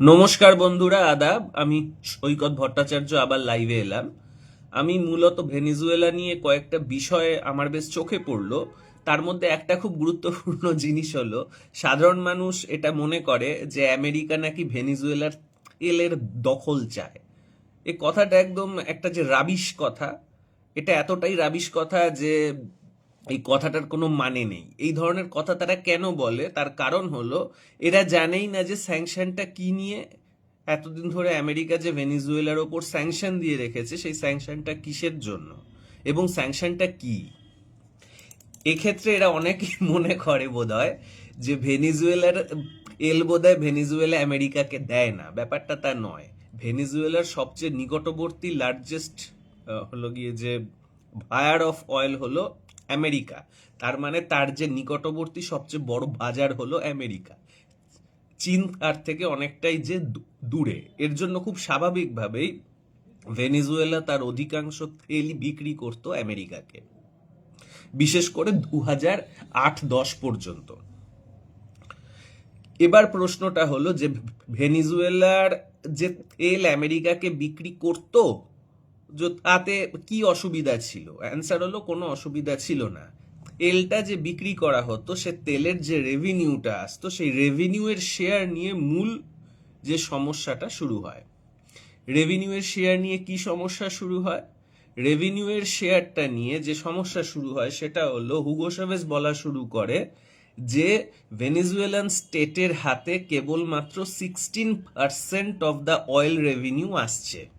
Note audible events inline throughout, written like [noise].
নমস্কার বন্ধুরা, আদাব। আমি সৈকত ভট্টাচার্য, আবার লাইভে এলাম। আমি মূলত ভেনিজুয়েলা নিয়ে কয়েকটা বিষয়ে আমার বেশ চোখে পড়ল। তার মধ্যে একটা খুব গুরুত্বপূর্ণ জিনিস হলো, সাধারণ মানুষ এটা মনে করে যে আমেরিকা নাকি ভেনিজুয়েলার তেলের দখল চায়। এ কথাটা একদম একটা যে রাবিশ কথা, এটা এতটাই রাবিশ কথা যে এই কথাটার কোনো মানে নেই। এই ধরনের কথা তারা কেন বলে? তার কারণ হলো, এরা জানেই না যে স্যাংশনটা কি নিয়ে এতদিন ধরে আমেরিকা যে ভেনিজুয়েলার ওপর স্যাংশন দিয়ে রেখেছে, সেই স্যাংশনটা কিসের জন্য এবং স্যাংশনটা কি? এক্ষেত্রে এরা অনেকেই [laughs] মনে করে বোধহয় যে ভেনিজুয়েলার এল বোধহয় ভেনিজুয়েলা আমেরিকাকে দেয় না। ব্যাপারটা তা নয়। ভেনিজুয়েলার সবচেয়ে নিকটবর্তী লার্জেস্ট হলো গিয়ে যে বায়ার অফ অয়েল হলো আমেরিকা। তার মানে তার যে নিকটবর্তী সবচেয়ে বড় বাজার হলো আমেরিকা। চীন তার থেকে অনেকটাই যে দূরে। এর জন্য খুব স্বাভাবিকভাবেই ভেনিজুয়েলা তার অধিকাংশ তেল বিক্রি করত আমেরিকাকে। বিশেষ করে দু হাজার আট দশ পর্যন্ত। এবার প্রশ্নটা হলো যে ভেনিজুয়েলার যে তেল আমেরিকাকে বিক্রি করত তাতে কি অসুবিধা ছিল? অ্যান্সার হলো কোনো অসুবিধা ছিল না। তেলটা যে বিক্রি করা হতো, সে তেলের যে রেভিনিউটা আসতো, সেই রেভিনিউয়ের শেয়ার নিয়ে মূল যে সমস্যাটা শুরু হয়। রেভিনিউয়ের শেয়ার নিয়ে কি সমস্যা শুরু হয়? রেভিনিউয়ের শেয়ারটা নিয়ে যে সমস্যা শুরু হয়, সেটা হলো হুগো সেভেজ বলা শুরু করে যে ভেনিজুয়েলান স্টেটের হাতে কেবলমাত্র sixteen percent of the oil revenue আসছে।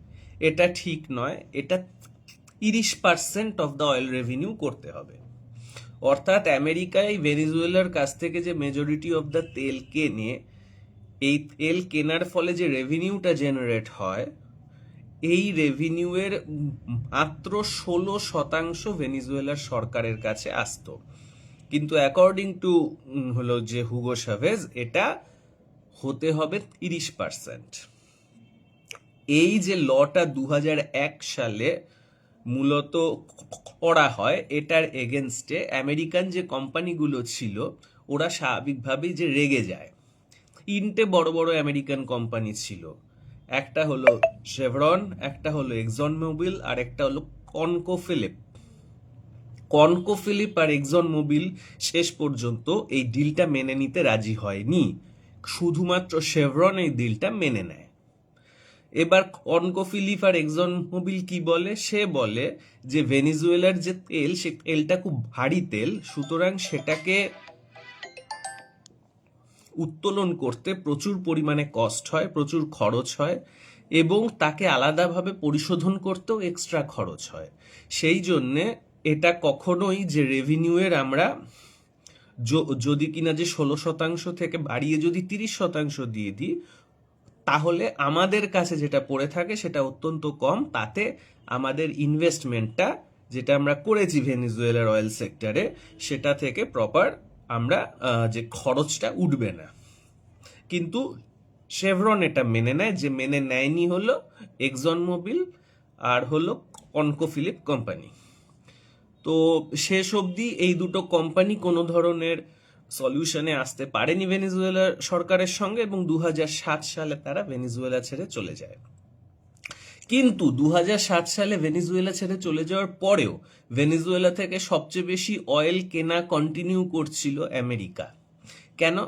এটা ঠিক নয়, এটা তিরিশ percent of the oil revenue করতে হবে। অর্থাৎ আমেরিকায় ভেনিজুয়েলার কাছ থেকে যে মেজরিটি অফ দ্য তেল কেনে, এই তেল কেনার ফলে যে রেভিনিউটা জেনারেট হয়, এই রেভিনিউয়ের মাত্র ষোলো শতাংশ ভেনিজুয়েলার সরকারের কাছে আসতো। কিন্তু অ্যাকর্ডিং টু হলো যে হুগো সাভেজ, এটা হতে হবে তিরিশ পার্সেন্ট এই যে লটা দু হাজার এক সালে মূলত করা হয়, এটার এগেনস্টে আমেরিকান যে কোম্পানিগুলো ছিল, ওরা স্বাভাবিকভাবেই যে রেগে যায়। তিনটে বড় বড় আমেরিকান কোম্পানি ছিল। একটা হলো শেভরন একটা হলো এক্সন মোবিল আর একটা হলো কনকো ফিলিপ কনকো ফিলিপ আর এক্সন মোবিল শেষ পর্যন্ত এই ডিলটা মেনে নিতে রাজি হয়নি। শুধুমাত্র শেভরন এই ডিলটা মেনে নেয়। এবার কনকো ফিলিপ আর এক্সন মোবিল কি বলে? সে বলে যে ভেনিজুয়েলার যে তেল, সে তেলটা খুব ভারী তেল, সুতরাং সেটাকে উত্তোলন করতে প্রচুর পরিমাণে কস্ট হয়, প্রচুর খরচ হয় এবং তাকে আলাদাভাবে পরিশোধন করতেও এক্সট্রা খরচ হয়। সেই জন্যে এটা কখনোই যে রেভিনিউয়ের আমরা যদি কিনা যে ষোলো শতাংশ থেকে বাড়িয়ে যদি তিরিশ শতাংশ দিয়ে দিই তাহলে আমাদের কাছে যেটা পড়ে থাকে সেটা অত্যন্ত কম। তাতে আমাদের ইনভেস্টমেন্টটা যেটা আমরা করেছি ভেনিজুয়েলার অয়েল সেক্টরে সেটা থেকে প্রপার আমরা যে খরচটা উঠবে না। কিন্তু শেভরন এটা মেনে নেয়, যে মেনে নেয়নি হলো এক্সন মোবিল আর হলো কনকো ফিলিপ কোম্পানি তো শেষ অবধি এই দুটো কোম্পানি কোনো ধরনের সলিউশনে আসতে পারেনি ভেনিজুয়েলার সরকারের সঙ্গে এবং দু হাজার সাত সালে তারা ভেনিজুয়েলা ছেড়ে চলে যায়। কিন্তু দুহাজার সাত সালে ভেনিজুয়েলা ছেড়ে চলে যাওয়ার পরেও ভেনিজুয়েলা থেকে সবচেয়ে বেশি অয়েল কেনা কন্টিনিউ করছিল আমেরিকা। কেন?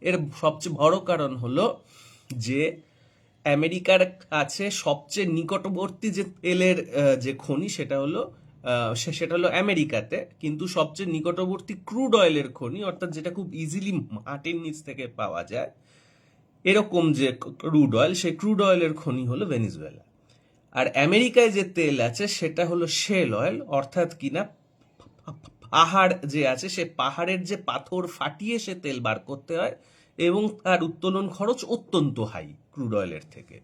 এর সবচেয়ে বড় কারণ হলো যে আমেরিকার কাছে সবচেয়ে নিকটবর্তী যে তেলের যে খনি সেটা হলো সেটা হলো আমেরিকাতে। কিন্তু সবচেয়ে নিকটবর্তী ক্রুড অয়েলের খনি, অর্থাৎ যেটা খুব ইজিলি মাটির নিচ থেকে পাওয়া যায়, এরকম যে ক্রুড অয়েল, সেই ক্রুড অয়েলের খনি হলো ভেনিজুয়েলা। আর আমেরিকায় যে তেল আছে, সেটা হলো শেল অয়েল, অর্থাৎ কিনা পাহাড় যে আছে, সে পাহাড়ের যে পাথর ফাটিয়ে সে তেল বার করতে হয়, এবং তার উত্তোলন খরচ অত্যন্ত হাই ক্রুড অয়েলের থেকে।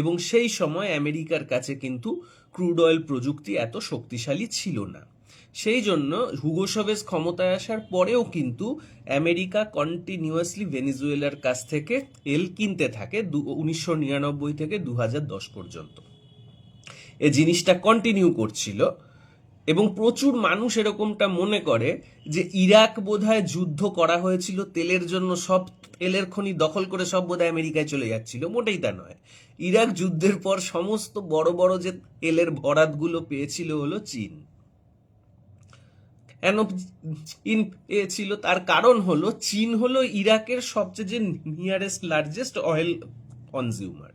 এবং সেই সময় আমেরিকার কাছে কিন্তু ক্রুড অয়েল প্রযুক্তি এত শক্তিশালী ছিল না। সেই জন্য হুগোসভেজ ক্ষমতায় আসার পরেও কিন্তু আমেরিকা কন্টিনিউয়াসলি ভেনিজুয়েলার কাছ থেকে তেল কিনতে থাকে উনিশশো নিরানব্বই থেকে দু দশ পর্যন্ত। এ জিনিসটা কন্টিনিউ করছিল এবং প্রচুর মানুষ এরকমটা মনে করে যে ইরাক বোধহয় যুদ্ধ করা হয়েছিল তেলের জন্য সব তেলের খনি দখল করে সব বোধহয় আমেরিকায় চলে যাচ্ছিল। মোটেই তা নয়। ইরাক যুদ্ধের পর সমস্ত বড় বড় যে তেলের বরাতগুলো পেয়েছিল হলো চীন। চীন পেয়েছিল? তার কারণ হলো চীন হলো ইরাকের সবচেয়ে যে নিয়ারেস্ট লার্জেস্ট অয়েল কনজিউমার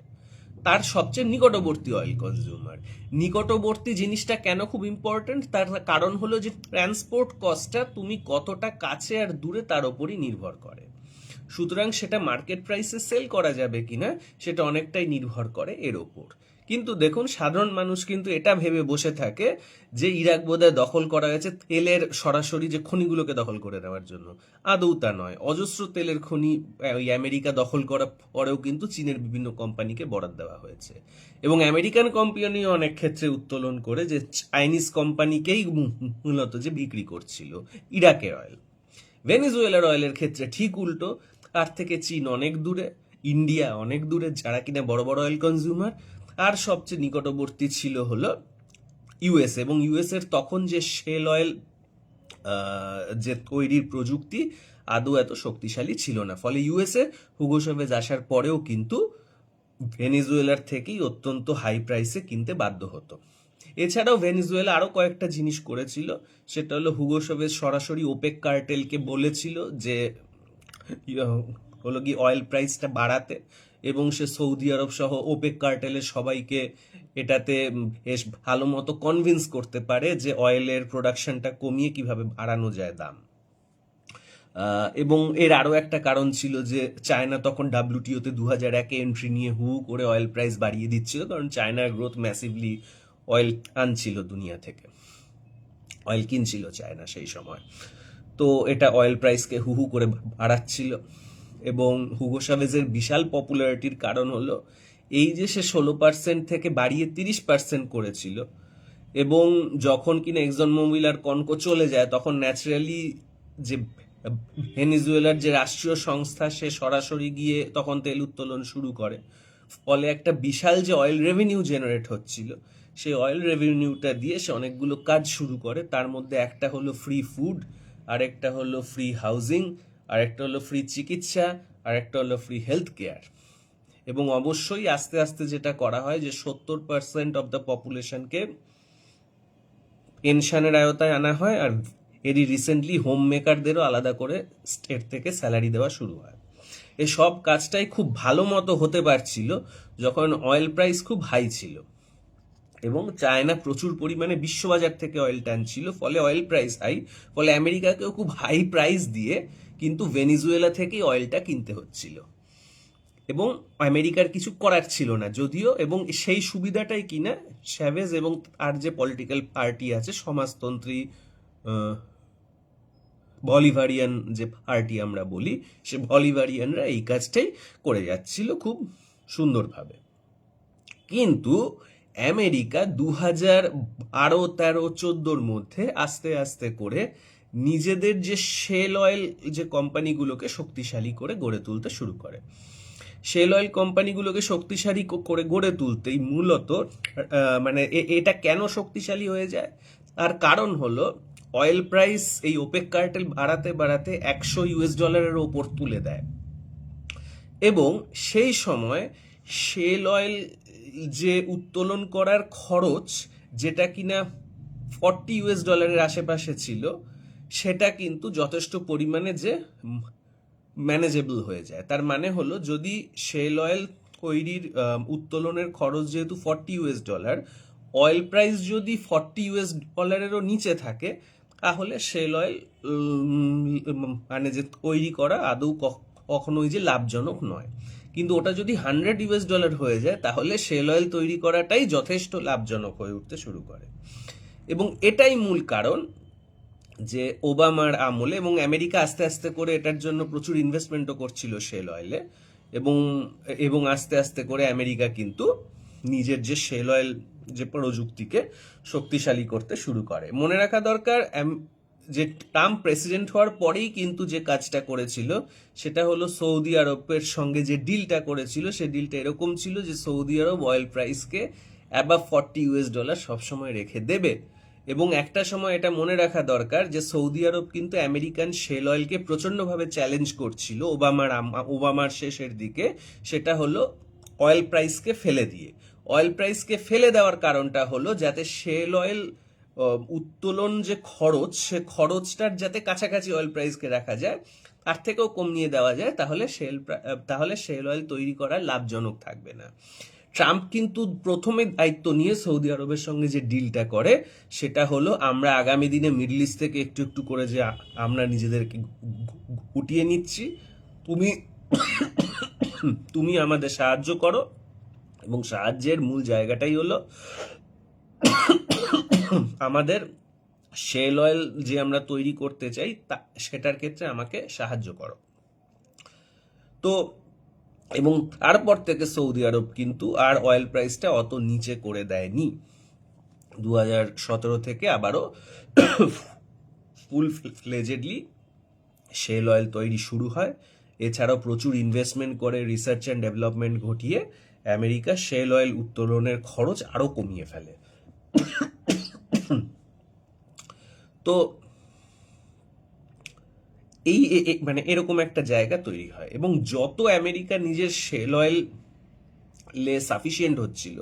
তার সবচেয়ে নিকটবর্তী অয়েল কনজিউমার নিকটবর্তী জিনিসটা কেন খুব ইম্পর্ট্যান্ট তার কারণ হলো যে ট্রান্সপোর্ট কস্টটা তুমি কতটা কাছে আর দূরে তার ওপরই নির্ভর করে। সুতরাং সেটা মার্কেট প্রাইসে সেল করা যাবে কিনা, সেটা অনেকটাই নির্ভর করে এর ওপর। কিন্তু দেখুন, সাধারণ মানুষ কিন্তু এটা ভেবে বসে থাকে যে ইরাক বোধহয় দখল করা হয়েছে তেলের সরাসরি যে খনিগুলোকে দখল করে নেওয়ার জন্য। আদৌ তা নয়। অজস্র তেলের খনি ওই আমেরিকা দখল করার পরেও কিন্তু চীনের বিভিন্ন কোম্পানিকে বরাদ দেওয়া হয়েছে। এবং আমেরিকান কোম্পানিও অনেক ক্ষেত্রে উত্তোলন করে যে চাইনিজ কোম্পানিকেই মূলত যে বিক্রি করছিল, ইরাকের অয়েল ভেনিজুয়েলার অয়েলের ক্ষেত্রে ঠিক উল্টো। তার থেকে চীন অনেক দূরে, ইন্ডিয়া অনেক দূরে, যারা কিনা বড় বড় অয়েল কনজিউমার আর সবচেয়ে নিকটবর্তী ছিল হলো ইউএস এবং ইউএস এর তখন যে শেল অয়েল যে তৈরির প্রযুক্তি, আদৌ এত শক্তিশালী ছিল না। ফলে ইউএসএ হুগো আসার পরেও কিন্তু ভেনিজুয়েলার থেকেই অত্যন্ত হাই প্রাইসে কিনতে বাধ্য হতো। এছাড়াও ভেনিজুয়েলা আরও কয়েকটা জিনিস করেছিল। সেটা হলো হুগো সরাসরি ওপেক কার্টেলকে বলেছিল যে হলো কি অয়েল প্রাইসটা বাড়াতে এবং সে সৌদি আরব সহ ওপেক কার্টেলের সবাইকে এটাতে বেশ ভালো মতো কনভিন্স করতে পারে যে অয়েলের প্রোডাকশনটা কমিয়ে কীভাবে বাড়ানো যায় দাম। এবং এর আরও একটা কারণ ছিল যে চায়না তখন ডাব্লিউটিওতে দু হাজার একে এন্ট্রি নিয়ে হু করে অয়েল প্রাইস বাড়িয়ে দিচ্ছিল, কারণ চায়নার গ্রোথ ম্যাসিভলি অয়েল আনছিল দুনিয়া থেকে। অয়েল কিনছিল চায়না সেই সময়। তো এটা অয়েল প্রাইসকে হু হু করে বাড়াচ্ছিল। এবং হুগো সাভেজের বিশাল পপুলারিটির কারণ হলো, এই যে সে ষোলো পার্সেন্ট থেকে বাড়িয়ে তিরিশ পার্সেন্ট করেছিল, এবং যখন কিনা এক্সন মোবিল আর কনকো চলে যায়, তখন ন্যাচারালি যে ভেনিজুয়েলার যে রাষ্ট্রীয় সংস্থা, সে সরাসরি গিয়ে তখন তেল উত্তোলন শুরু করে। ফলে একটা বিশাল যে অয়েল রেভিনিউ জেনারেট হচ্ছিল, সেই অয়েল রেভিনিউটা দিয়ে সে অনেকগুলো কাজ শুরু করে। তার মধ্যে একটা হলো ফ্রি ফুড আরেকটা হলো ফ্রি হাউজিং আরেকটা হলো ফ্রি চিকিৎসা, আরেকটা হলো ফ্রি হেলথ কেয়ার এবং অবশ্যই আস্তে আস্তে যেটা করা হয় যে সত্তর পার্সেন্ট অফ দ্য পপুলেশনকে পেনশনের আয়তায় আনা হয় আর এরই রিসেন্টলি হোম মেকারদেরও আলাদা করে স্টেট থেকে স্যালারি দেওয়া শুরু হয়। এই সব কাজটাই খুব ভালো মতো হতে পারছিল যখন অয়েল প্রাইস খুব হাই ছিল। এবং চায়না প্রচুর পরিমাণে বিশ্ববাজার থেকে অয়েল টানছিল ফলে অয়েল প্রাইস হাই ফলে আমেরিকাকেও খুব হাই প্রাইস দিয়ে কিন্তু ভেনিজুয়েলা থেকেই অয়েলটা কিনতে হচ্ছিল। এবং আমেরিকার কিছু করার ছিল না যদিও এবং সেই সুবিধাটাই কিনা স্যাভেজ এবং তার যে পলিটিক্যাল পার্টি আছে সমাজতন্ত্রী আহ, বলিভারিয়ান যে পার্টি আমরা বলি সে বলিভারিয়ানরা এই কাজটাই করে যাচ্ছিল খুব সুন্দরভাবে। কিন্তু আমেরিকা দু হাজার বারো তেরো, চোদ্দোর মধ্যে আস্তে আস্তে করে নিজেদের যে শেল অয়েল যে কোম্পানিগুলোকে শক্তিশালী করে গড়ে তুলতে শুরু করে। শেল অয়েল কোম্পানিগুলোকে শক্তিশালী করে গড়ে তুলতেই মূলত মানে এটা কেন শক্তিশালী হয়ে যায়? তার কারণ হলো, অয়েল প্রাইস এই ওপেক কার্টেল বাড়াতে বাড়াতে একশো ইউএস ডলারের ওপর তুলে দেয়। এবং সেই সময় শেল অয়েল যে উত্তোলন করার খরচ যেটা কিনা ফর্টি ইউএস ডলারের আশেপাশে ছিল, সেটা কিন্তু যথেষ্ট পরিমাণে যে ম্যানেজেবল হয়ে যায়। তার মানে হলো যদি শেল অয়েল তৈরির উত্তোলনের খরচ যেহেতু forty US dollar oil price যদি ফর্টি ইউএস ডলারেরও নিচে থাকে, তাহলে শেল অয়েল মানে যে তৈরি করা আদৌ কখ- কখনোই যে লাভজনক নয়। কিন্তু ওটা যদি হান্ড্রেড ইউএস ডলার হয়ে যায়, তাহলে শেল অয়েল তৈরি করাটাই যথেষ্ট লাভজনক হয়ে উঠতে শুরু করে। এবং এটাই মূল কারণ যে ওবামার আমলে এবং আমেরিকা আস্তে আস্তে করে এটার জন্য প্রচুর ইনভেস্টমেন্টও করছিল শেল অয়েলে এবং এবং আস্তে আস্তে করে আমেরিকা কিন্তু নিজের যে শেল অয়েল যে প্রযুক্তিকে শক্তিশালী করতে শুরু করে। মনে রাখা দরকার যে ট্রাম্প প্রেসিডেন্ট হওয়ার পরেই কিন্তু যে কাজটা করেছিল, সেটা হলো সৌদি আরবের সঙ্গে যে ডিলটা করেছিল, সে ডিলটা এরকম ছিল যে সৌদি আরব অয়েল প্রাইসকে অ্যাবাভ ফর্টি ইউএস ডলার সবসময় রেখে দেবে। এবং একটা সময় এটা মনে রাখা দরকার যে সৌদি আরব কিন্তু আমেরিকান শেল অয়েলকে প্রচণ্ডভাবে চ্যালেঞ্জ করছিল ওবামার ওবামার শেষের দিকে, সেটা হলো অয়েল প্রাইসকে ফেলে দিয়ে। অয়েল প্রাইসকে ফেলে দেওয়ার কারণটা হলো যাতে শেল অয়েল উত্তোলন যে খরচ, সে খরচটার যাতে কাছাকাছি অয়েল প্রাইসকে রাখা যায়, তার থেকেও কমিয়ে দেওয়া যায়, তাহলে শেল তাহলে শেল অয়েল তৈরি করা লাভজনক থাকবে না। ট্রাম্প কিন্তু প্রথমে দায়িত্ব নিয়ে সৌদি আরবের সঙ্গে যে ডিলটা করে, সেটা হলো আমরা আগামী দিনে মিডল ইস্ট থেকে একটু একটু করে যে আমরা নিজেদেরকে গুটিয়ে নিচ্ছি, তুমি তুমি আমাদের সাহায্য করো, এবং সাহায্যের মূল জায়গাটাই হলো আমাদের শেল অয়েল যে আমরা তৈরি করতে চাই, তা সেটার ক্ষেত্রে আমাকে সাহায্য করো। তো এবং তারপর থেকে সৌদি আরব কিন্তু আর অয়েল প্রাইসটা অত নিচে করে দেয়নি। দু হাজার সতেরো থেকে আবারও ফুল ফ্লেজেডলি শেল অয়েল তৈরি শুরু হয়। এছাড়াও প্রচুর ইনভেস্টমেন্ট করে রিসার্চ অ্যান্ড ডেভেলপমেন্ট ঘটিয়ে আমেরিকা শেল অয়েল উত্তোলনের খরচ আরও কমিয়ে ফেলে। তো এই মানে এরকম একটা জায়গা তৈরি হয় এবং যত আমেরিকা নিজের শেল অয়েল লে সাফিসিয়েন্ট হচ্ছিল,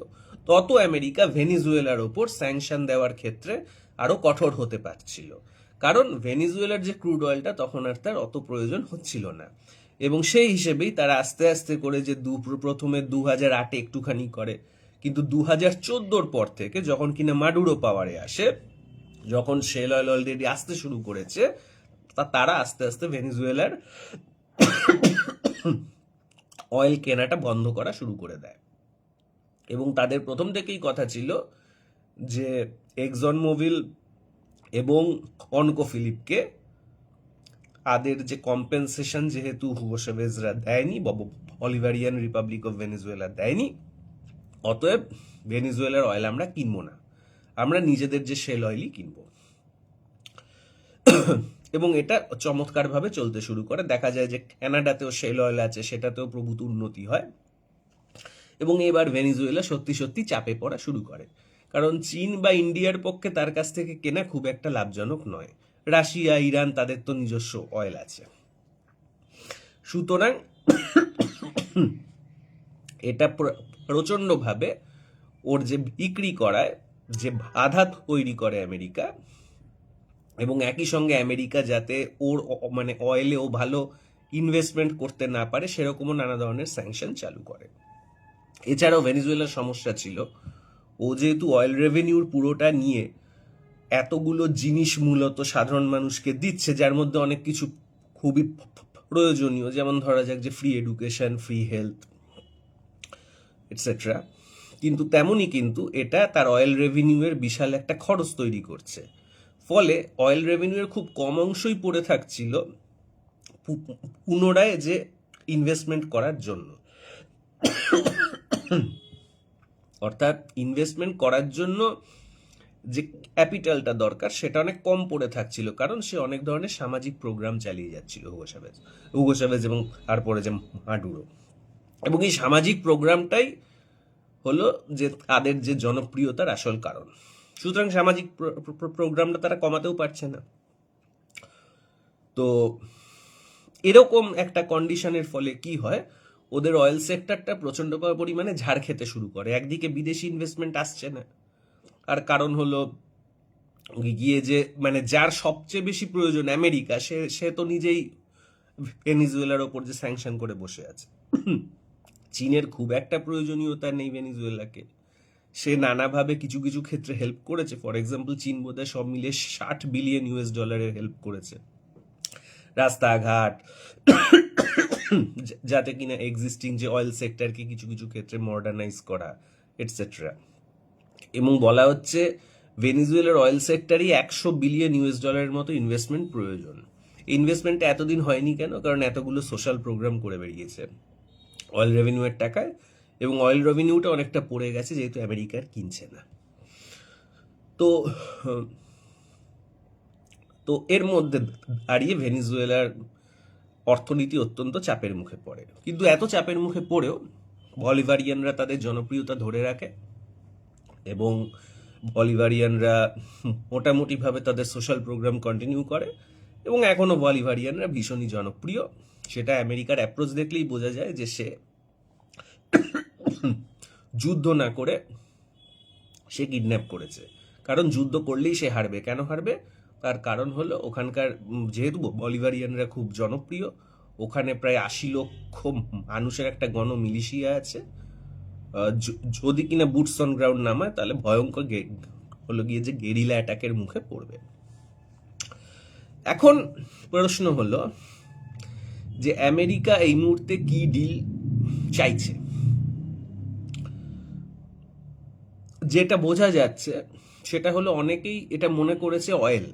তত আমেরিকা ভেনিজুয়েলার ওপর স্যাংশন দেওয়ার ক্ষেত্রে আরও কঠোর হতে পারছিল। কারণ ভেনিজুয়েলার যে ক্রুড অয়েলটা তখন আর তার অত প্রয়োজন হচ্ছিল না। এবং সেই হিসেবেই তারা আস্তে আস্তে করে যে দু, প্রথমে দু হাজার আটে একটুখানি করে কিন্তু দু হাজার চোদ্দোর পর থেকে যখন কিনা মাডুরো পাওয়ারে আসে, যখন শেল অয়েল অলরেডি আসতে শুরু করেছে, তা তারা আস্তে আস্তে ভেনিজুয়েলার অয়েল কেনাটা বন্ধ করা শুরু করে দেয়। এবং তাদের প্রথম থেকেই কথা ছিল যে এক্সন মোবিল এবং অনকো ফিলিপকে তাদের যে কম্পেনসেশন যেহেতু হুগোসেভেজরা দেয়নি অলিভারিয়ান রিপাবলিক অফ ভেনিজুয়েলা দেয়নি অতএব ভেনিজুয়েলার অয়েল আমরা কিনবো না। আমরা নিজেদের যে শেল অয়েলই কিনব। এবং এটা চমৎকারভাবে চলতে শুরু করে। দেখা যায় যে ক্যানাডাতেও শেল অয়েল আছে, সেটাতেও প্রভূত উন্নতি হয়। এবং এবার ভেনিজুয়েলা সত্যি সত্যি চাপে পড়া শুরু করে। কারণ চীন বা ইন্ডিয়ার পক্ষে তার কাছ থেকে কেনা খুব একটা লাভজনক নয়। রাশিয়া, ইরান, তাদের তো নিজস্ব অয়েল আছে। সুতরাং এটা প্রচণ্ডভাবে ওর যে বিক্রি করায়, যে বাধা তৈরি করে আমেরিকা এবং একই সঙ্গে আমেরিকা যাতে ওর মানে অয়েলে ও ভালো ইনভেস্টমেন্ট করতে না পারে, সেরকমও নানা ধরনের স্যাংশন চালু করে। এছাড়াও ভেনিজুয়েলার সমস্যা ছিল, ও যেহেতু অয়েল রেভিনিউর পুরোটা নিয়ে এতগুলো জিনিস মূলত সাধারণ মানুষকে দিচ্ছে, যার মধ্যে অনেক কিছু খুবই প্রয়োজনীয়। যেমন ধরা যাক যে free education free health etcetera কিন্তু তেমনই কিন্তু এটা তার অয়েল রেভিনিউয়ের বিশাল একটা খরচ তৈরি করছে। ফলে অয়েল রেভিনিউয়ের খুব কম অংশই পড়ে থাকছিল পুনরায় যে ইনভেস্টমেন্ট করার জন্য। অর্থাৎ ইনভেস্টমেন্ট করার জন্য যে ক্যাপিটালটা দরকার, সেটা অনেক কম পড়ে থাকছিল কারণ সে অনেক ধরনের সামাজিক প্রোগ্রাম চালিয়ে যাচ্ছিল হুগো সাভেজ হুগো সাভেজ এবং তারপরে যে মাডুরো এবং এই সামাজিক প্রোগ্রামটাই হলো যে তাদের যে জনপ্রিয়তার আসল কারণ। সুতরাং সামাজিক প্র- প্র- প্রোগ্রামটা তারা কমাতেও পারছে না। তো এরকম একটা কন্ডিশনের ফলে কি হয়, ওদের অয়েল সেক্টরটা প্রচণ্ড পরিমাণে ঝাড় খেতে শুরু করে। একদিকে বিদেশি ইনভেস্টমেন্ট আসছে না। আর কারণ হলো গিয়ে যে মানে যার সবচেয়ে বেশি প্রয়োজন আমেরিকা, সে সে তো নিজেই ভেনিজুয়েলার ওপর যে স্যাংশন করে বসে আছে। চীনের খুব একটা প্রয়োজনীয়তা নেই ভেনিজুয়েলাকে। সে নানাভাবে কিছু কিছু ক্ষেত্রে হেল্প করেছে। ফর এক্সাম্পল চীন বোধহয় সব মিলিয়ে ষাট বিলিয়ন ইউএস ডলারের হেল্প করেছে। রাস্তাঘাট যাতে কিনা এক্সিস্টিং যে অয়েল সেক্টরকে কিছু কিছু ক্ষেত্রে মডার্নাইজ করা এটসেট্রা এবং বলা হচ্ছে, ভেনিজুয়েলার অয়েল সেক্টরই একশো বিলিয়ন ইউএস ডলারের মতো ইনভেস্টমেন্ট প্রয়োজন। ইনভেস্টমেন্ট এতদিন হয়নি কেন? কারণ এতগুলো সোশ্যাল প্রোগ্রাম করে বেরিয়েছে। অয়েল রেভিনিউয়ের টাকায়, এবং অয়েল রেভিনিউটা অনেকটা পড়ে গেছে, যেহেতু আমেরিকার কিনছে না। তো তো এর মধ্যে দাঁড়িয়ে ভেনিজুয়েলার অর্থনীতি অত্যন্ত চাপের মুখে পড়ে। কিন্তু এত চাপের মুখে পড়েও বলিভারিয়ানরা তাদের জনপ্রিয়তা ধরে রাখে, এবং বলিভারিয়ানরা মোটামুটিভাবে তাদের সোশ্যাল প্রোগ্রাম কন্টিনিউ করে, এবং এখনও বলিভারিয়ানরা ভীষণই জনপ্রিয়। সেটা আমেরিকার অ্যাপ্রোচ দেখলেই বোঝা যায় যে সে যুদ্ধ না করে সে কিডন্যাপ করেছে। কারণ যুদ্ধ করলেই সে হারবে। কেন হারবে? তার কারণ হলো ওখানকার যেহেতু বলিভারিয়ানরা খুব জনপ্রিয়, ওখানে প্রায় আশি লক্ষ মানুষের একটা গণ মিলিশিয়া আছে যদি কিনা বুটস অন গ্রাউন্ড নামায়, তাহলে ভয়ঙ্কর হলো গিয়ে যে গেরিলা অ্যাটাকের মুখে পড়বে। এখন প্রশ্ন হলো যে আমেরিকা এই মুহূর্তে কি ডিল চাইছে। যেটা বোঝা যাচ্ছে, সেটা হলো অনেকেই এটা মনে করেছে অয়েল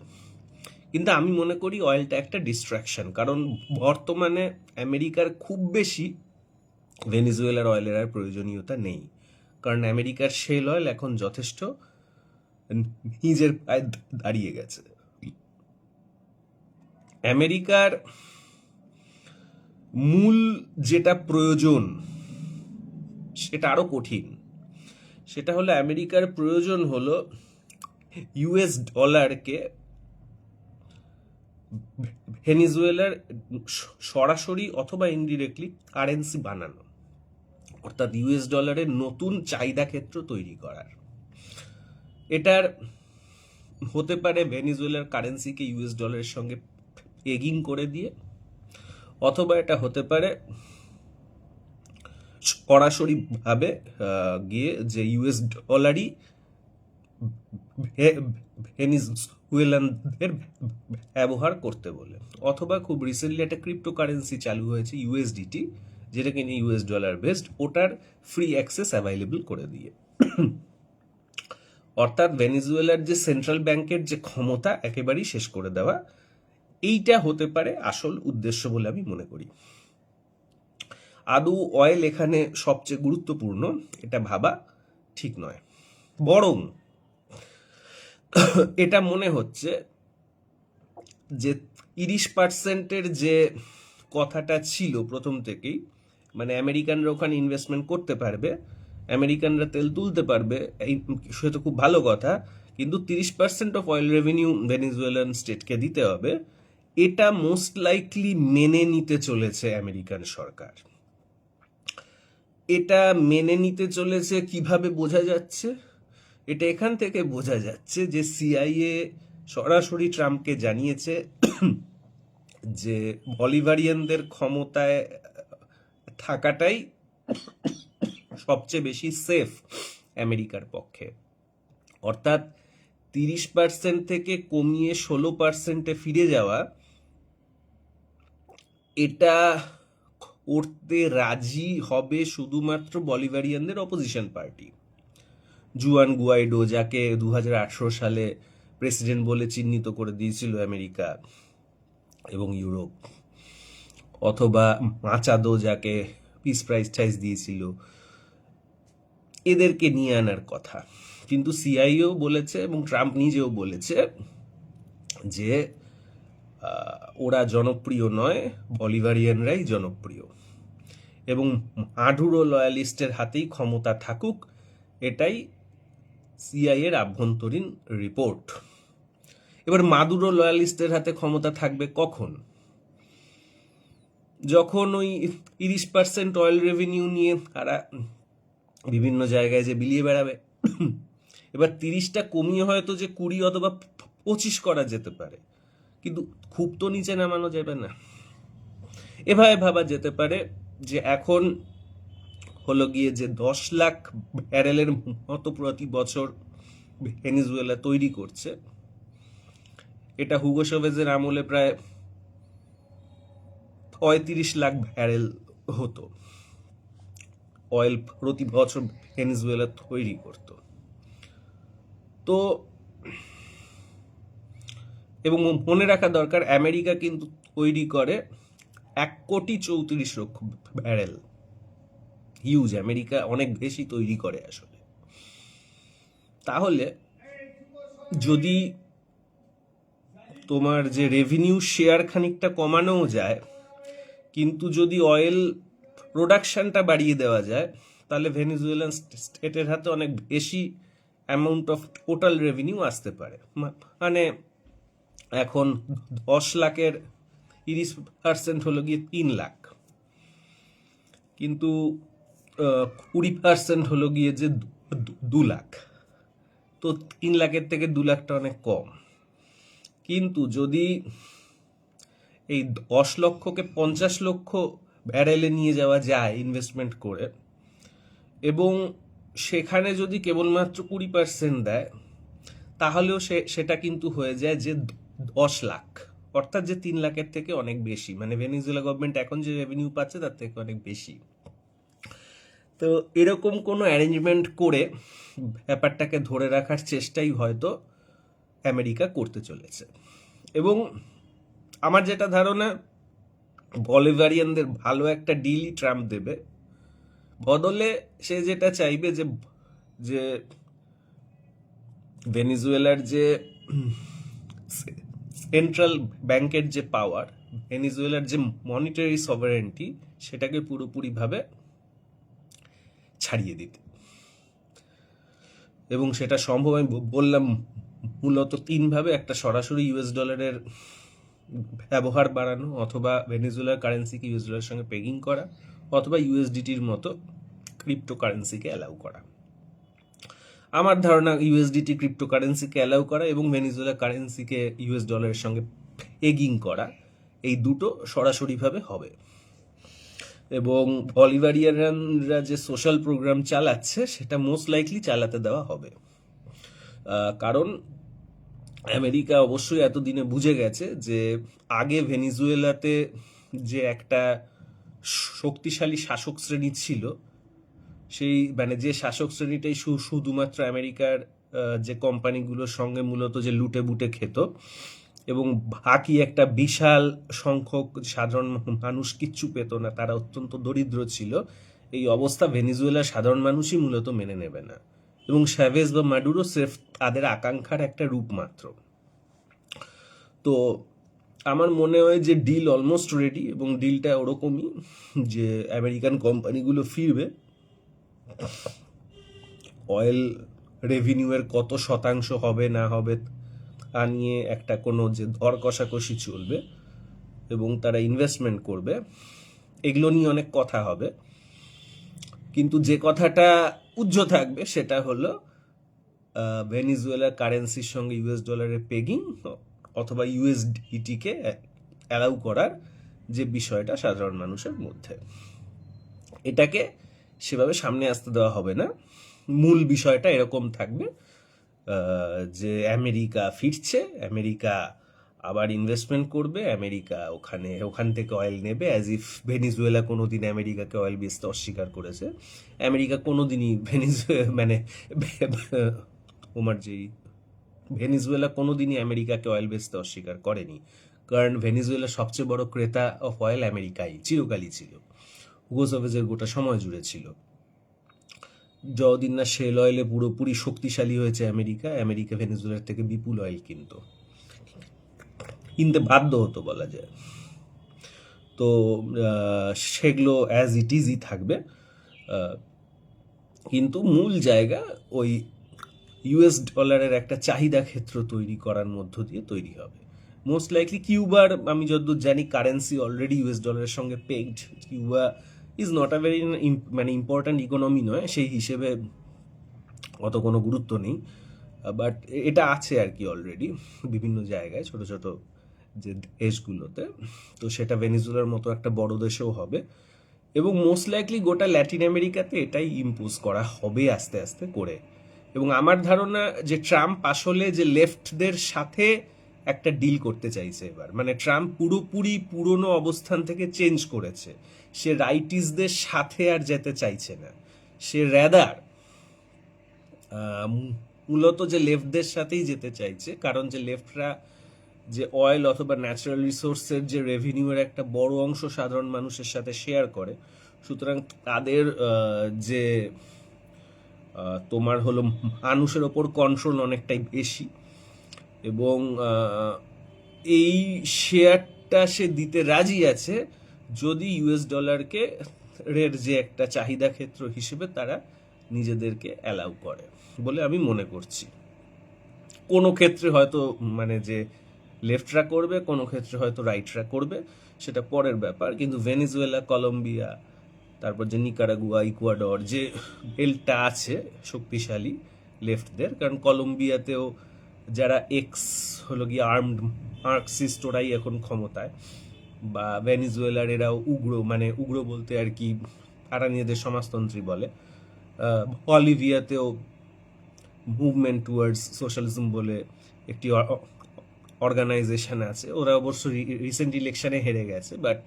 কিন্তু আমি মনে করি অয়েলটা একটা ডিস্ট্রাকশন কারণ বর্তমানে আমেরিকার খুব বেশি ভেনিজুয়েলার অয়েলের আর প্রয়োজনীয়তা নেই। কারণ আমেরিকার শেল অয়েল এখন যথেষ্ট নিজের পায়ে দাঁড়িয়ে গেছে। আমেরিকার মূল যেটা প্রয়োজন, সেটা আরও কঠিন। সেটা হলো আমেরিকার প্রয়োজন হলো ইউএস ডলারকে ভেনিজুয়েলার সরাসরি অথবা ইনডিরেক্টলি কারেন্সি বানানো, অর্থাৎ ইউএস ডলারের নতুন চাহিদা ক্ষেত্র তৈরি করার। এটার হতে পারে ভেনিজুয়েলার কারেন্সিকে ইউএস ডলারের সঙ্গে এগিং করে দিয়ে অথবা এটা হতে পারে সরাসরি ভাবে গিয়ে যে ইউএস ডলারই ভেনিজুয়েলানদের ব্যবহার করতে বলে। অথবা খুব রিসেন্টলি একটা ক্রিপ্টোকারেন্সি চালু হয়েছে ইউএসডিটি যেটা কিনা ইউএস ডলার বেসড ওটার ফ্রি অ্যাক্সেস অ্যাভাইলেবল করে দিয়ে। অর্থাৎ ভেনিজুয়েলার যে সেন্ট্রাল ব্যাংকের যে ক্ষমতা, একেবারেই শেষ করে দেওয়া এইটা হতে পারে আসল উদ্দেশ্য বলে আমি মনে করি। আদৌ অয়েল এখানে সবচেয়ে গুরুত্বপূর্ণ, এটা ভাবা ঠিক নয়। বরং এটা মনে হচ্ছে যে তিরিশ পার্সেন্টের যে কথাটা ছিল প্রথম থেকেই মানে আমেরিকানরা ওখানে ইনভেস্টমেন্ট করতে পারবে, আমেরিকানরা তেল তুলতে পারবে, এই সে তো খুব ভালো কথা, কিন্তু তিরিশ percent of oil revenue Venezuelan স্টেটকে দিতে হবে। এটা মোস্ট লাইকলি মেনে নিতে চলেছে আমেরিকান সরকার। এটা মেনে নিতে চলেছে কীভাবে বোঝা যাচ্ছে? এটা এখান থেকে বোঝা যাচ্ছে যে সিআইএ সরাসরি ট্রাম্পকে জানিয়েছে যে বলিভারিয়ানদের ক্ষমতায় থাকাটাই সবচেয়ে বেশি সেফ আমেরিকার পক্ষে। অর্থাৎ তিরিশ পার্সেন্ট থেকে কমিয়ে ষোলো পার্সেন্টে ফিরে যাওয়া এটা করতে রাজি হবে শুধুমাত্র বলিভারিয়ানদের অপোজিশন পার্টি জুয়ান গুয়াইডো, যাকে দু সালে প্রেসিডেন্ট বলে চিহ্নিত করে দিয়েছিল আমেরিকা এবং ইউরোপ, অথবা মাচাদো, যাকে পিস প্রাইজ টাইজ দিয়েছিল, এদেরকে নিয়ে আনার কথা। কিন্তু সিআইও বলেছে এবং ট্রাম্প নিজেও বলেছে যে ওরা জনপ্রিয় নয়, বলিভারিয়ানরাই জনপ্রিয়। এবং আঢুরো লয়ালিস্টের হাতেই ক্ষমতা থাকুক, এটাই সিআই এর আভ্যন্তরীণ রিপোর্ট। এবার মাদুরো লয়ালিস্টের হাতে ক্ষমতা থাকবে কখন? যখন ওই তিরিশ পার্সেন্ট অয়েল রেভিনিউ নিয়ে তারা বিভিন্ন জায়গায় যে বিলিয়ে বেড়াবে, এবার তিরিশটা কমিয়ে হয়তো যে কুড়ি অথবা পঁচিশ করা যেতে পারে। কিন্তু খুব তো নিচে নামানো যাবে না। এভাবে ভাবা যেতে পারে যে এখন হলো গিয়ে যে দশ লাখ ব্যারেলের মতো প্রতি বছর ভেনিজুয়েলা তৈরি করছে, এটা হুগো আমলে প্রায় পঁয়ত্রিশ লাখ ব্যারেল হতো। অয়েল প্রতি বছর ভেনিজুয়েলা তৈরি করত। তো এবং মনে রাখা দরকার, আমেরিকা কিন্তু তৈরি করে এক কোটি চৌত্রিশ লক্ষ ব্যারেল। হিউজ আমেরিকা অনেক বেশি তৈরি করে আসলে। তাহলে যদি তোমার যে রেভিনিউ শেয়ার খানিকটা কমানোও যায়, কিন্তু যদি অয়েল প্রোডাকশনটা বাড়িয়ে দেওয়া যায়, তাহলে ভেনিজুয়েলান স্টেটের হাতে অনেক বেশি অ্যামাউন্ট অফ টোটাল রেভিনিউ আসতে পারে। মানে এখন দশ লাখের তিরিশ পার্সেন্ট হলো গিয়ে তিন লাখ। কিন্তু কুড়ি পার্সেন্ট হলো গিয়ে যে দু- লাখ। তো তিন লাখের থেকে দু লাখটা অনেক কম। কিন্তু যদি এই দশ লক্ষকে পঞ্চাশ লক্ষ ব্যারেলে নিয়ে যাওয়া যায় ইনভেস্টমেন্ট করে, এবং সেখানে যদি কেবলমাত্র কুড়ি পার্সেন্ট দেয়, তাহলেও সে, সেটা কিন্তু হয়ে যায় যে দশ লাখ। অর্থাৎ যে তিন লাখের থেকে অনেক বেশি। মানে ভেনিজুয়েলা গভর্নমেন্ট এখন যে রেভিনিউ পাচ্ছে তার থেকে অনেক বেশি। তো এরকম কোনো অ্যারেঞ্জমেন্ট করে ব্যাপারটাকে ধরে রাখার চেষ্টাই হয়তো আমেরিকা করতে চলেছে। এবং আমার যেটা ধারণা, বলিভারিয়ানদের ভালো একটা ডিলই ট্রাম্প দেবে। বদলে সে যেটা চাইবে যে যে ভেনিজুয়েলার যে সেন্ট্রাল ব্যাংকের যে পাওয়ার ভেনিজুয়েলার যে মনিটারি সভারেন্টি সেটাকে পুরোপুরিভাবে ছাড়িয়ে দিতে। এবং সেটা সম্ভব, আমি বললাম মূলত তিনভাবে, একটা সরাসরি ইউএস ডলারের ব্যবহার বাড়ানো, অথবা ভেনিজুয়েলার কারেন্সিকে ইউএস ডলারের সঙ্গে পেগিং করা, অথবা ইউএসডিটির মতো ক্রিপ্টো কারেন্সিকে অ্যালাউ করা। আমার ধারণা ইউএসডিটি ক্রিপ্টো কারেন্সিকে অ্যালাউ করা এবং ভেনিজুয়েলা কারেন্সিকে ইউএস ডলারের সঙ্গে এগিং করা, এই দুটো সরাসরিভাবে হবে। এবং বলিভারিয়ানরা যে সোশ্যাল প্রোগ্রাম চালাচ্ছে, সেটা মোস্ট লাইকলি চালাতে দেওয়া হবে। কারণ আমেরিকা অবশ্যই এতদিনে বুঝে গেছে যে, আগে ভেনিজুয়েলাতে যে একটা শক্তিশালী শাসক শ্রেণি ছিল সেই মানে যে শাসক শ্রেণীটাই শুধুমাত্র আমেরিকার যে কোম্পানিগুলোর সঙ্গে মূলত যে লুটে বুটে খেত এবং বাকি একটা বিশাল সংখ্যক সাধারণ মানুষ কিচ্ছু পেত না, তারা অত্যন্ত দরিদ্র ছিল। এই অবস্থা ভেনিজুয়েলার সাধারণ মানুষই মূলত মেনে নেবে না। এবং স্যাভেজ বা মাডুরো স্রেফ তাদের আকাঙ্ক্ষার একটা রূপ মাত্র। তো আমার মনে হয় যে ডিল অলমোস্ট রেডি এবং ডিলটা ওরকমই যে আমেরিকান কোম্পানিগুলো ফিরবে। অয়েল রেভিনিউয়ের কত শতাংশ হবে, না হবে, তা নিয়ে একটা কোনো যে দর কষাকষি চলবে এবং তারা ইনভেস্টমেন্ট করবে, এগুলো নিয়ে অনেক কথা হবে। কিন্তু যে কথাটা উজ্জ্ব থাকবে সেটা হলো ভেনিজুয়েলার কারেন্সির সঙ্গে ইউএস ডলারের পেগিং অথবা ইউএসডিটিকে অ্যালাউ করার যে বিষয়টা সাধারণ মানুষের মধ্যে। এটাকে সেভাবে সামনে আসতে দেওয়া হবে না। মূল বিষয়টা এরকম থাকবে যে আমেরিকা ফিরছে, আমেরিকা আবার ইনভেস্টমেন্ট করবে, আমেরিকা ওখানে, ওখান থেকে অয়েল নেবে অ্যাজ ইফ ভেনিজুয়েলা কোনো দিন আমেরিকাকে অয়েল বেচতে অস্বীকার করেছে। আমেরিকা কোনো দিনই ভেনিজুয়েলা মানে তোমার যেই, ভেনিজুয়েলা কোনোদিনই আমেরিকাকে অয়েল বেচতে অস্বীকার করেনি। কারণ ভেনিজুয়েলা সবচেয়ে বড় ক্রেতা অফ অয়েল আমেরিকাই, চিরকালই ছিল। হুগোসভেজের গোটা সময় জুড়ে ছিল। যতদিন না শেল অয়েলে পুরোপুরি শক্তিশালী হয়েছে আমেরিকা আমেরিকা ভেনেজুয়েলার থেকে বিপুল অয়েল কিনতো। কিনতে বাধ্য হতো বলা যায়। তো সেগুলো অ্যাজ ইট ইজই থাকবে। কিন্তু মূল জায়গা ওই ইউএস ডলারের একটা চাহিদা ক্ষেত্র তৈরি করার মধ্য দিয়ে তৈরি হবে। মোস্ট লাইকলি কিউবার আমি যতদূর জানি কারেন্সি অলরেডি ইউএস ডলারের সঙ্গে pegged Cuba is not a very মানে ইম্পর্ট্যান্ট ইকোনমি নয়, সেই হিসেবে অত কোনো গুরুত্ব নেই। বাট এটা আছে আর কি অলরেডি বিভিন্ন জায়গায় ছোট ছোট যে দেশগুলোতে। তো সেটা ভেনিজুলার মতো একটা বড় দেশেও হবে। এবং মোস্ট লাইকলি গোটা ল্যাটিন আমেরিকাতে এটাই ইম্পোজ করা হবে আস্তে আস্তে করে। এবং আমার ধারণা যে ট্রাম্প আসলে যে লেফটদের সাথে একটা ডিল করতে চাইছে এবার। মানে ট্রাম্প পুরোপুরি পুরনো অবস্থান থেকে চেঞ্জ করেছে। সে রাইটিসদের সাথে আর যেতে চাইছে না। সে র্যাদার মূলত যে লেফটদের সাথেই যেতে চাইছে, কারণ যে লেফটরা যে অয়েল অথবা ন্যাচারাল রিসোর্সের যে রেভিনিউয়ের একটা বড় অংশ সাধারণ মানুষের সাথে শেয়ার করে, সুতরাং তাদের যে তোমার হলো মানুষের ওপর কন্ট্রোল অনেকটাই বেশি। এবং এই শেয়ারটা সে দিতে রাজি আছে যদি ইউএস ডলারকে রের যে একটা চাহিদা ক্ষেত্র হিসেবে তারা নিজেদেরকে অ্যালাউ করে বলে আমি মনে করছি। কোনো ক্ষেত্রে হয়তো মানে যে লেফটরা করবে, কোনো ক্ষেত্রে হয়তো রাইটরা করবে, সেটা পরের ব্যাপার। কিন্তু ভেনিজুয়েলা, কলম্বিয়া, তারপর যে নিকারাগুয়া, ইকুয়াডর, যে এলটা আছে শক্তিশালী লেফটদের, কারণ কলম্বিয়াতেও যারা এক্স হলো গিয়ে আর্মড মার্কসিস্ট ওরাই এখন ক্ষমতায়, বা ভেনিজুয়েলার এরাও উগ্র মানে উগ্র বলতে আর কি আরানিয়াদের সমাজতন্ত্রী বলে। অলিভিয়াতেও মুভমেন্ট টুয়ার্ডস সোশ্যালিজম বলে একটি অর্গানাইজেশন আছে। ওরা অবশ্য রিসেন্ট ইলেকশনে হেরে গেছে but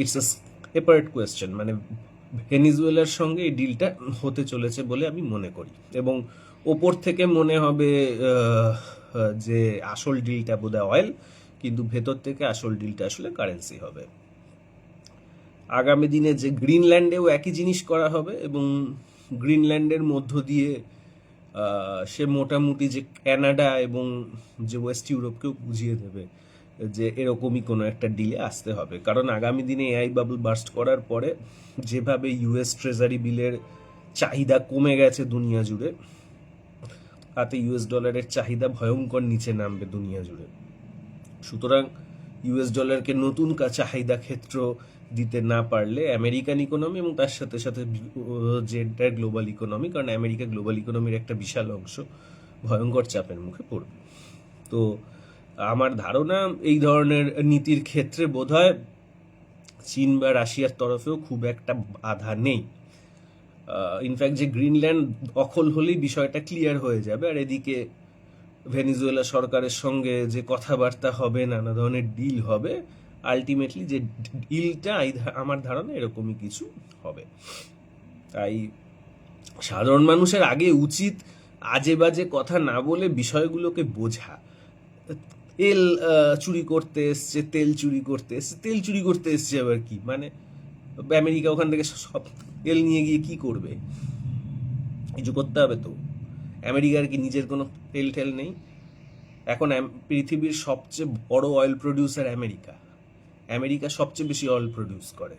it's a separate question মানে ভেনিজুয়েলার সঙ্গে এই ডিলটা হতে চলেছে বলে আমি মনে করি। এবং ওপর থেকে মনে হবে যে আসল ডিলটা বোধহয় অয়েল কিন্তু ভেতর থেকে আসল ডিলটা আসলে কারেন্সি হবে। আগামী দিনে যে গ্রিনল্যান্ডেও একই জিনিস করা হবে এবং গ্রিনল্যান্ডের মধ্য দিয়ে সে মোটামুটি যে ক্যানাডা এবং যে ওয়েস্ট ইউরোপকেও বুঝিয়ে দেবে যে এরকমই কোনো একটা ডিলে আসতে হবে। কারণ আগামী দিনে এআই বাবল বার্স্ট করার পরে, যেভাবে ইউএস ট্রেজারি বিলের চাহিদা কমে গেছে দুনিয়া জুড়ে তাতে ইউএস ডলারের চাহিদা ভয়ঙ্কর নিচে নামবে দুনিয়া জুড়ে। সুতরাং ইউএস ডলারকে নতুন চাহিদা ক্ষেত্র দিতে না পারলে আমেরিকান ইকোনমি এবং তার সাথে সাথে বি- যে এন্টায়ার গ্লোবাল ইকোনমি কারণ আমেরিকা গ্লোবাল ইকোনমির একটা বিশাল অংশ ভয়ঙ্কর চাপের মুখে পড়বে। তো আমার ধারণা এই ধরনের নীতির ক্ষেত্রে বোধহয় চীন বা রাশিয়ার তরফেও খুব একটা বাধা নেই। ইনফ্যাক্ট যে গ্রিনল্যান্ড দখল হলেই বিষয়টা ক্লিয়ার হয়ে যাবে। আর এদিকে ভেনিজুয়েলা সরকারের সঙ্গে যে কথাবার্তা হবে, নানা ধরনের ডিল হবে আলটিমেটলি যে ডিলটা আমার ধারণা এরকমই কিছু হবে। তাই সাধারণ মানুষের আগে উচিত আজে বাজে কথা না বলে বিষয়গুলোকে বোঝা। তেল চুরি করতে এসছে, তেল চুরি করতে এসছে, তেল চুরি করতে এসছে আবার কি? মানে আমেরিকা ওখান থেকে সব তেল নিয়ে গিয়ে কি করবে? কিছু করতে হবে তো। আমেরিকার কি নিজের কোনো তেল টেল নেই? এখন পৃথিবীর সবচেয়ে বড় অয়েল প্রডিউসার আমেরিকা। আমেরিকা সবচেয়ে বেশি অয়েল প্রডিউস করে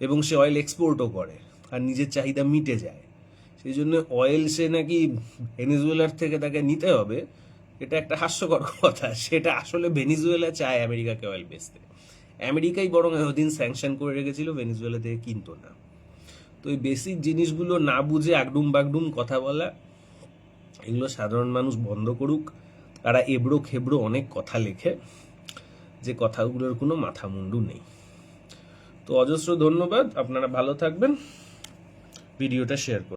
এবং সে অয়েল এক্সপোর্টও করে আর নিজের চাহিদা মিটে যায়। সেই জন্য অয়েল সে নাকি ভেনিজুয়েলার থেকে তাকে নিতে হবে। এটা একটা হাস্যকর কথা। সেটা আসলে ভেনিজুয়েলা চায় আমেরিকাকে অয়েল বেচতে। আমেরিকাই বরং এতদিন স্যাংশন করে রেখেছিল, ভেনিজুয়েলা থেকে কিনতো না। তো এই বেসিক জিনিসগুলো না বুঝে আগডুম বাগডুম কথা বলা, এগুলো সাধারণ মানুষ বন্ধ করুক। তারা এবড়ো খেবড়ো অনেক কথা লেখে, যে কথাগুলোর কোনো মাথা মুন্ডু নেই। তো অজস্র ধন্যবাদ, আপনারা ভালো থাকবেন। ভিডিওটা শেয়ার করুন।